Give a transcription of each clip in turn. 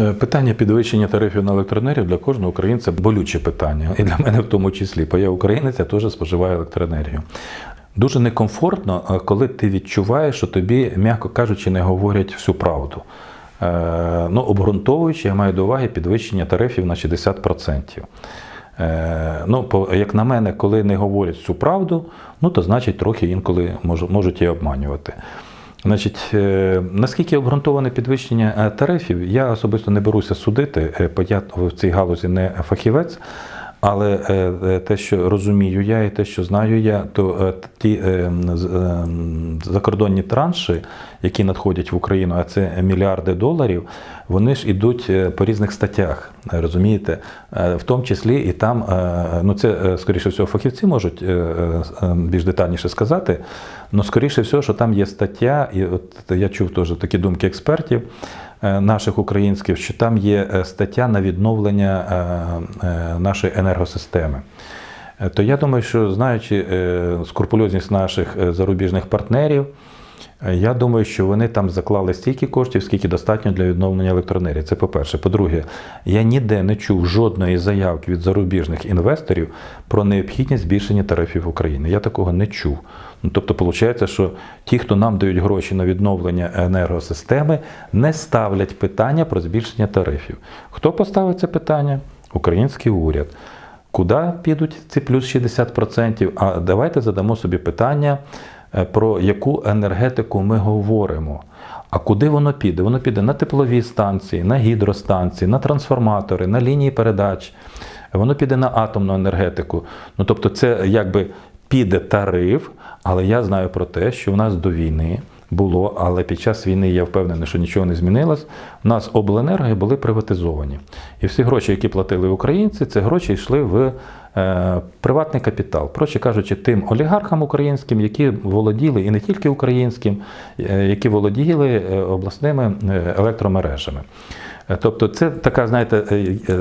Е, Питання підвищення тарифів на електроенергію для кожного українця болюче питання, і для мене в тому числі, бо я українець, я теж споживаю електроенергію. Дуже некомфортно, е, коли ти відчуваєш, що тобі, м'яко кажучи, не говорять всю правду. Е, Ну, обґрунтовуючи, я маю до уваги підвищення тарифів на 60%. Е, Ну, як на мене, коли не говорять всю правду, ну то значить трохи інколи мож- можуть і обманювати. Значить, е, наскільки обґрунтоване підвищення е, тарифів, я особисто не беруся судити, е, бо я в цій галузі не фахівець. Але е, е, те, що розумію я, і те, що знаю я, то е, ті закордонні транші, які надходять в Україну, а це мільярди доларів, вони ж ідуть по різних статтях. Розумієте, в тому числі і там, ну це скоріше всього, фахівці можуть більш детальніше сказати. Ну, скоріше всього, що там є стаття, і от я чув теж такі думки експертів наших українських, що там є е, стаття на відновлення е, е, нашої енергосистеми. Е, То я думаю, що знаючи е, скрупульозність наших е, зарубіжних партнерів, е, я думаю, що вони там заклали стільки коштів, скільки достатньо для відновлення електроенергії. Це по-перше. По-друге, я ніде не чув жодної заявки від зарубіжних інвесторів про необхідність збільшення тарифів в Україні. Я такого не чув. Ну, тобто, виходить, що ті, хто нам дають гроші на відновлення енергосистеми, не ставлять питання про збільшення тарифів. Хто поставить це питання? Український уряд. Куди підуть ці плюс 60%? А давайте задамо собі питання, е, про яку енергетику ми говоримо. А куди воно піде? Воно піде на теплові станції, на гідростанції, на трансформатори, на лінії передач. Воно піде на атомну енергетику. Ну тобто, це якби піде тариф, але я знаю про те, що в нас до війни було, але під час війни я впевнений, що нічого не змінилось. У нас обленерго були приватизовані. І всі гроші, які платили українці, це гроші йшли в е, приватний капітал. Проще кажучи, тим олігархам українським, які володіли і не тільки українським, е, які володіли е, обласними електромережами. Тобто, це така, знаєте,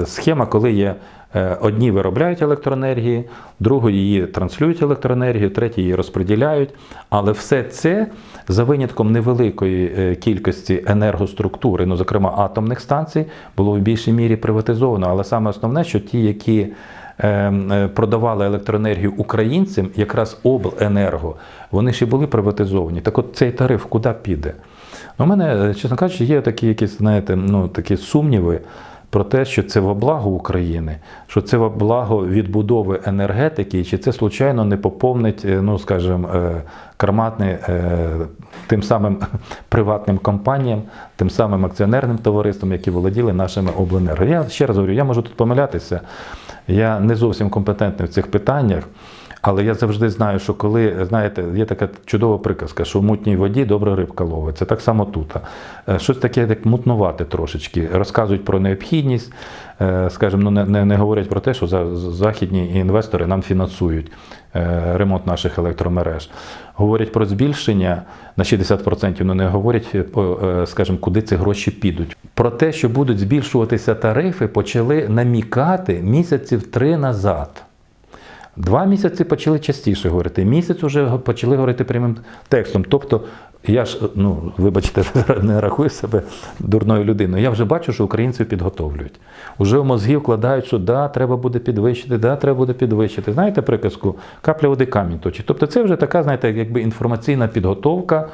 схема, коли є. Е, Одні виробляють електроенергії, другі її транслюють електроенергію, треті її розподіляють. Але все це за винятком невеликої е, кількості енергоструктури, ну зокрема атомних станцій, було в більшій мірі приватизовано. Але саме основне, що ті, які е, продавали електроенергію українцям, якраз обленерго, вони ще були приватизовані. Так от цей тариф куди піде? Ну, У мене, чесно кажучи, є такі якісь, знаєте, ну, такі сумніви про те, що це во благо України, що це во благо відбудови енергетики, чи це случайно не поповнить, е, ну скажімо, е, карматне е, тим самим приватним компаніям, тим самим акціонерним товариствам, які володіли нашими обленерго. Я ще раз говорю, я можу тут помилятися. Я не зовсім компетентний в цих питаннях. Але я завжди знаю, що коли, знаєте, є така чудова приказка, що в мутній воді добра рибка ловиться. Так само тут. Е, Щось таке як мутнувати трошечки. Розказують про необхідність, е, скажімо, ну, не, не, не говорять про те, що за- західні інвестори нам фінансують е, ремонт наших електромереж. Говорять про збільшення на 60%, але не говорять, скажімо, куди ці гроші підуть. Про те, що будуть збільшуватися тарифи, почали намікати місяців три назад. Два місяці почали частіше говорити. Місяць вже почали говорити прямим текстом. Тобто, я ж, ну, вибачте, не рахую себе дурною людиною. Я вже бачу, що українців підготовлюють. Уже в мозги вкладають, що да, треба буде підвищити, да, треба буде підвищити. Знаєте приказку? Капля води камінь точить. Тобто це вже така, знаєте, якби інформаційна підготовка.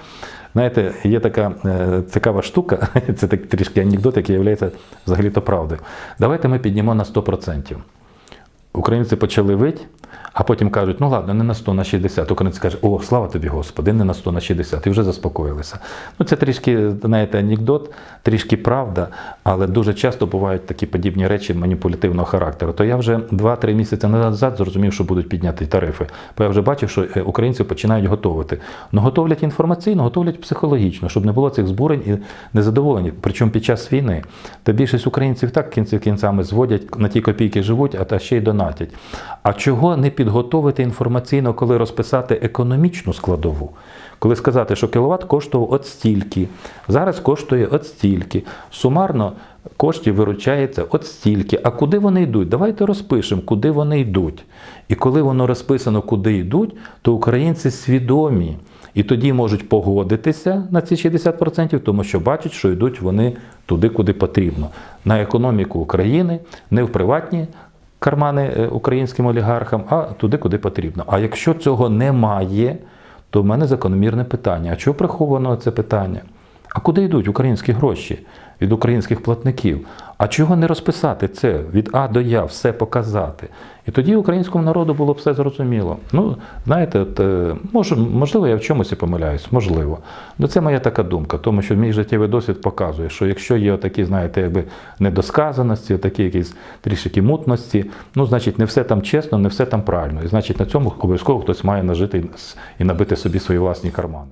Знаєте, є така е, цікава штука, це так трішки анекдот, який є взагалі-то правдою. Давайте ми піднімо на 100%. Українці почали вить, а потім кажуть, ну ладно, не на 100, на 60. Українці кажуть, о, слава тобі, Господи, не на 100, на 60. І вже заспокоїлися. Ну, це трішки, знаєте, анекдот, трішки правда, але дуже часто бувають такі подібні речі маніпулятивного характеру. То я вже 2-3 місяці назад зрозумів, що будуть підняті тарифи. Бо я вже бачив, що е, українці починають готувати. Ну, готовлять інформаційно, готовлять психологічно, щоб не було цих збурень і незадоволені. Причому під час війни. Та більшість українців так кінці кінцями зводять на ті копійки живуть, а та ще й донатять. А чого не підготовити інформаційно, коли розписати економічну складову? Коли сказати, що кіловат коштував от стільки, зараз коштує от стільки, сумарно коштів виручається от стільки. А куди вони йдуть? Давайте розпишемо, куди вони йдуть. І коли воно розписано, куди йдуть, то українці свідомі. І тоді можуть погодитися на ці 60%, тому що бачать, що йдуть вони туди, куди потрібно. На економіку України, не в приватні кармани е, українським олігархам, а туди, куди потрібно. А якщо цього немає, то в мене закономірне питання: а чого приховано це питання? А куди йдуть українські гроші від українських платників? А чого не розписати це від А до Я, все показати? І тоді українському народу було б все зрозуміло. Ну, знаєте, от, е, може, можливо, я в чомусь і помиляюсь, можливо. Ну, це моя така думка, тому що мій життєвий досвід показує, що якщо є такі, знаєте, якби недосказаності, такі якісь трішки мутності, ну, значить, не все там чесно, не все там правильно. І значить, на цьому обов'язково хтось має нажити і набити собі свої власні кармани.